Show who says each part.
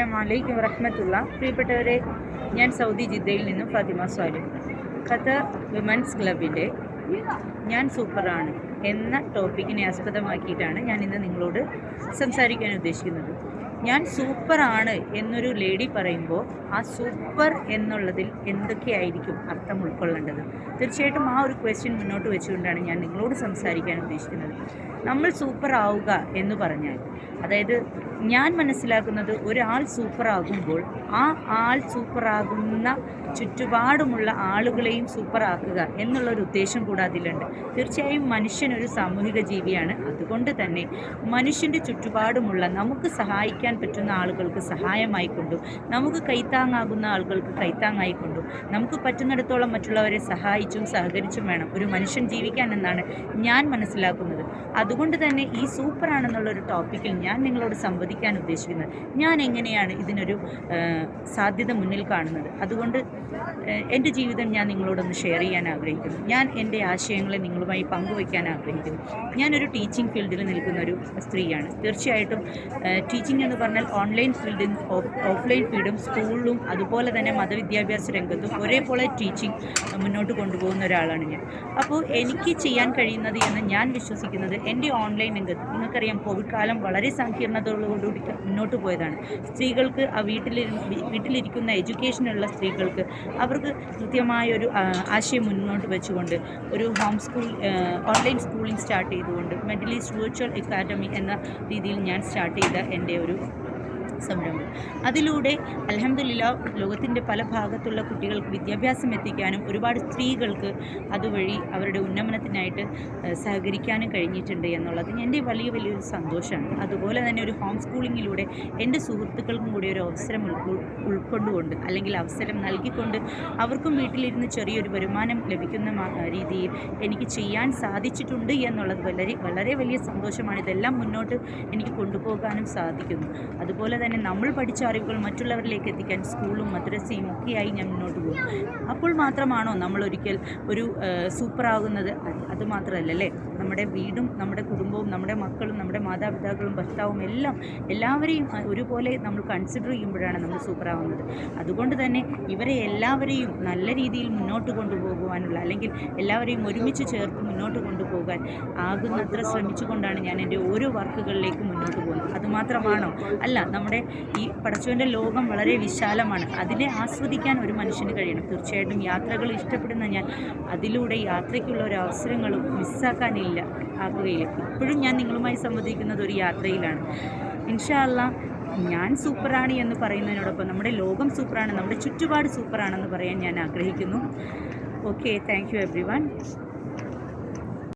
Speaker 1: അലൈക്കും വറഹമത്തുള്ള. പ്രിയപ്പെട്ടവരെ ഞാൻ സൗദി ജിദ്ദയിൽ നിന്നും ഫാത്തിമ സ്വാലി. ഖത്തർ വിമൻസ് ക്ലബിന്റെ ഞാൻ സൂപ്പറാണ് എന്ന ടോപ്പിക്കിനെ ആസ്പദമാക്കിയിട്ടാണ് ഞാൻ ഇന്ന് നിങ്ങളോട് സംസാരിക്കാൻ ഉദ്ദേശിക്കുന്നത്. ഞാൻ സൂപ്പറാണ് എന്നൊരു ലേഡി പറയുമ്പോൾ ആ സൂപ്പർ എന്നുള്ളതിൽ എന്തൊക്കെയായിരിക്കും അർത്ഥം ഉൾക്കൊള്ളേണ്ടത്? തീർച്ചയായിട്ടും ആ ഒരു ക്വസ്റ്റ്യൻ മുന്നോട്ട് വെച്ചുകൊണ്ടാണ് ഞാൻ നിങ്ങളോട് സംസാരിക്കാൻ ഉദ്ദേശിക്കുന്നത്. നമ്മൾ സൂപ്പർ ആവുക എന്ന് പറഞ്ഞാൽ അതായത് ഞാൻ മനസ്സിലാക്കുന്നത് ഒരാൾ സൂപ്പറാകുമ്പോൾ ആ ആൾ സൂപ്പറാകുന്ന ചുറ്റുപാടുമുള്ള ആളുകളെയും സൂപ്പറാക്കുക എന്നുള്ളൊരു ഉദ്ദേശം കൂടെ അതിലുണ്ട്. തീർച്ചയായും മനുഷ്യൻ ഒരു സാമൂഹിക ജീവിയാണ്. അതുകൊണ്ട് തന്നെ മനുഷ്യന്റെ ചുറ്റുപാടുമുള്ള നമുക്ക് സഹായിക്കാൻ പറ്റുന്ന ആളുകൾക്ക് സഹായമായിക്കൊണ്ടും നമുക്ക് കൈത്താങ്ങാകുന്ന ആളുകൾക്ക് കൈത്താങ്ങായിക്കൊണ്ടും നമുക്ക് പറ്റുന്നിടത്തോളം മറ്റുള്ളവരെ സഹായിച്ചും സഹകരിച്ചും വേണം. ഒരു മനുഷ്യൻ ജീവിക്കാൻ എന്നാണ് ഞാൻ മനസ്സിലാക്കുന്നത്. അതുകൊണ്ട് തന്നെ ഈ സൂപ്പറാണെന്നുള്ളൊരു ടോപ്പിക്കിൽ ഞാൻ നിങ്ങളോട് സംവദിക്കാൻ ഉദ്ദേശിക്കുന്നത്. ഞാൻ എങ്ങനെയാണ് ഇതിനൊരു സാധ്യത മുന്നിൽ കാണുന്നത്? അതുകൊണ്ട് എന്റെ ജീവിതം ഞാൻ നിങ്ങളോടൊന്ന് ഷെയർ ചെയ്യാൻ ആഗ്രഹിക്കുന്നു. ഞാൻ എന്റെ ആശയങ്ങളെ നിങ്ങളുമായി പങ്കുവയ്ക്കാൻ ആഗ്രഹിക്കുന്നു. ഞാനൊരു ടീച്ചിങ് ഫീൽഡിൽ നിൽക്കുന്ന ഒരു സ്ത്രീയാണ്. തീർച്ചയായിട്ടും ടീച്ചിങ് എന്ന് പറഞ്ഞാൽ ഓൺലൈൻ ഫീൽഡും ഓഫ്ലൈൻ ഫീൽഡും സ്കൂളിലും അതുപോലെ തന്നെ മതവിദ്യാഭ്യാസ രംഗത്തും ഒരേപോലെ ടീച്ചിങ് മുന്നോട്ട് കൊണ്ടുപോകുന്ന ഒരാളാണ് ഞാൻ. അപ്പോൾ എനിക്ക് ചെയ്യാൻ കഴിയുന്നത് എന്ന് ഞാൻ വിശ്വസിക്കുന്നത് എന്റെ ഓൺലൈൻ രംഗത്ത് നിങ്ങൾക്കറിയാം കോവിഡ് കാലം വളരെ സങ്കീർണതകളോടുകൂടി മുന്നോട്ട് പോയതാണ്. സ്ത്രീകൾക്ക് ആ വീട്ടിൽ വീട്ടിലിരിക്കുന്ന എഡ്യൂക്കേഷനുള്ള സ്ത്രീകൾക്ക് അവർക്ക് കൃത്യമായ ഒരു ആശയം മുന്നോട്ട് വെച്ചുകൊണ്ട് ഒരു home school online schooling start ചെയ്തുകൊണ്ട് വെർച്വൽ വിർച്വൽ അക്കാഡമി എന്ന രീതിയിൽ ഞാൻ സ്റ്റാർട്ട് ചെയ്ത എന്റെ ഒരു സംരംഭം. അതിലൂടെ അലഹമില്ല ലോകത്തിന്റെ പല ഭാഗത്തുള്ള കുട്ടികൾക്ക് വിദ്യാഭ്യാസം എത്തിക്കാനും ഒരുപാട് സ്ത്രീകൾക്ക് അതുവഴി അവരുടെ ഉന്നമനത്തിനായിട്ട് സഹകരിക്കാനും കഴിഞ്ഞിട്ടുണ്ട് എന്നുള്ളത് എന്റെ വലിയ വലിയൊരു സന്തോഷമാണ്. അതുപോലെ തന്നെ ഒരു ഹോം സ്കൂളിങ്ങിലൂടെ എന്റെ സുഹൃത്തുക്കൾക്കും കൂടി ഒരു അവസരം ഉൾ- ഉൾക്കൊണ്ടുകൊണ്ട് അല്ലെങ്കിൽ അവസരം നൽകിക്കൊണ്ട് അവർക്കും വീട്ടിലിരുന്ന് ചെറിയൊരു വരുമാനം ലഭിക്കുന്ന രീതിയിൽ എനിക്ക് ചെയ്യാൻ സാധിച്ചിട്ടുണ്ട് എന്നുള്ളത് വളരെ വളരെ വലിയ സന്തോഷമാണ്. ഇതെല്ലാം മുന്നോട്ട് എനിക്ക് കൊണ്ടുപോകാനും സാധിക്കുന്നു. അതുപോലെ തന്നെ നമ്മൾ പഠിച്ച അറിവുകൾ മറ്റുള്ളവരിലേക്ക് എത്തിക്കാൻ സ്കൂളും മദ്രസയും ഒക്കെയായി ഞാൻ മുന്നോട്ട് പോകും അപ്പോൾ മാത്രമാണോ നമ്മൾ ഒരിക്കൽ ഒരു സൂപ്പറാകുന്നത്? അത് മാത്രമല്ല അല്ലേ? നമ്മുടെ വീടും നമ്മുടെ കുടുംബവും നമ്മുടെ മക്കളും നമ്മുടെ മാതാപിതാക്കളും ഭർത്താവും എല്ലാം എല്ലാവരെയും ഒരുപോലെ നമ്മൾ കൺസിഡർ ചെയ്യുമ്പോഴാണ് നമ്മൾ സൂപ്പറാവുന്നത് അതുകൊണ്ട് തന്നെ ഇവരെ എല്ലാവരെയും നല്ല രീതിയിൽ മുന്നോട്ട് കൊണ്ടുപോകുവാനുള്ള അല്ലെങ്കിൽ എല്ലാവരെയും ഒരുമിച്ച് ചേർത്ത് മുന്നോട്ട് കൊണ്ടുപോകാൻ ആകുന്നത്ര ശ്രമിച്ചുകൊണ്ടാണ് ഞാൻ എന്റെ ഓരോ വർക്കുകളിലേക്കും മുന്നോട്ട് പോകുന്നത്. അതുമാത്രമാണോ അല്ല നമ്മുടെ ഈ പടച്ചുവിന്റെ ലോകം വളരെ വിശാലമാണ്. അതിനെ ആസ്വദിക്കാൻ ഒരു മനുഷ്യന് കഴിയണം. തീർച്ചയായിട്ടും യാത്രകൾ ഇഷ്ടപ്പെടുന്ന ഞാൻ അതിലൂടെ യാത്രയ്ക്കുള്ള ഒരു അവസരങ്ങളും മിസ്സാക്കാനില്ല ആകുകയില്ല. ഇപ്പോഴും ഞാൻ നിങ്ങളുമായി സംവദിക്കുന്നത് ഒരു യാത്രയിലാണ്. ഇൻഷാല്ല ഞാൻ സൂപ്പറാണ് എന്ന് പറയുന്നതിനോടൊപ്പം നമ്മുടെ ലോകം സൂപ്പറാണ് നമ്മുടെ ചുറ്റുപാട് സൂപ്പറാണെന്ന് പറയാൻ ഞാൻ ആഗ്രഹിക്കുന്നു. Okay thank you everyone